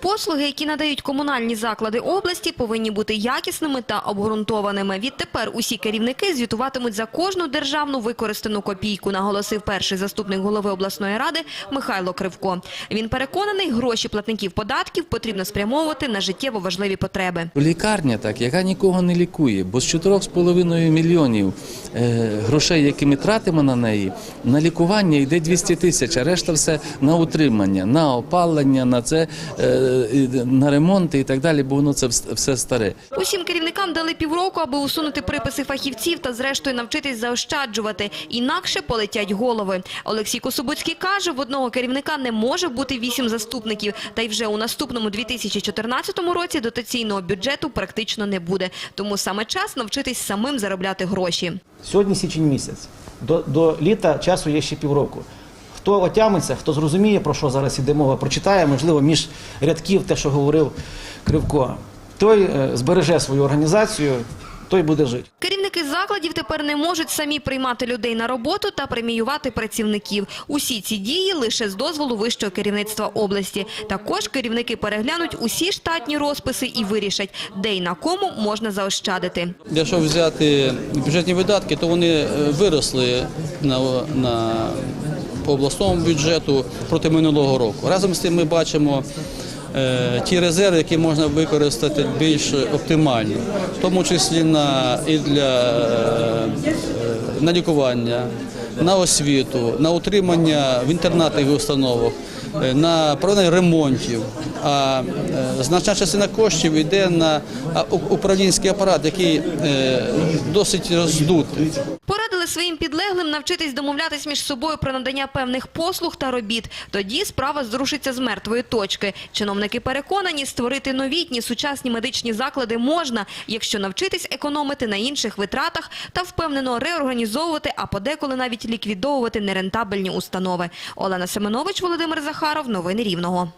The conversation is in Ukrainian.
Послуги, які надають комунальні заклади області, повинні бути якісними та обґрунтованими. Відтепер усі керівники звітуватимуть за кожну державну використану копійку, наголосив перший заступник голови обласної ради Михайло Кривко. Він переконаний, гроші платників податків потрібно спрямовувати на життєво важливі потреби. Лікарня, так, яка нікого не лікує, бо з 4,5 мільйонів е, грошей, які ми тратимо на неї, на лікування йде 200 тисяч, а решта все на утримання, на опалення, на це, е, на ремонти і так далі, бо воно це все старе. Усім керівникам дали півроку, аби усунути приписи фахівців та зрештою навчитись заощаджувати. Інакше полетять голови. Олексій Косубуцький каже, в одного керівника не може бути вісім заступників. Та й вже у наступному 2014 році дотаційного бюджету практично не буде. Тому саме час навчитись самим заробляти гроші. Сьогодні січень місяць. До, до літа часу є ще півроку. Хто отямиться, хто зрозуміє, про що зараз іде мова, прочитає, можливо, між рядків те, що говорив Кривко, той е, збереже свою організацію, той буде жити. Керівники закладів тепер не можуть самі приймати людей на роботу та преміювати працівників. Усі ці дії лише з дозволу вищого керівництва області. Також керівники переглянуть усі штатні розписи і вирішать, де й на кому можна заощадити. Якщо взяти бюджетні видатки, то вони е, виросли на, на, по обласному бюджету проти минулого року. Разом з тим ми бачимо ті резерви, які можна використати більш оптимально, в тому числі на, і для е, е, на лікування, на освіту, на утримання в інтернатних установах, е, на проведення ремонтів. А е, значна частина коштів йде на управлінський апарат, який е, досить роздутий. Порадили своїм підлеглим навчитись домовлятись між собою про надання певних послуг та робіт. Тоді справа зрушиться з мертвої точки. Чиновники переконані, створити новітні сучасні медичні заклади можна, якщо навчитись економити на інших витратах та впевнено реорганізовувати, а подеколи навіть ліквідовувати нерентабельні установи. Олена Семенович, Володимир Захаров. Новини Рівного.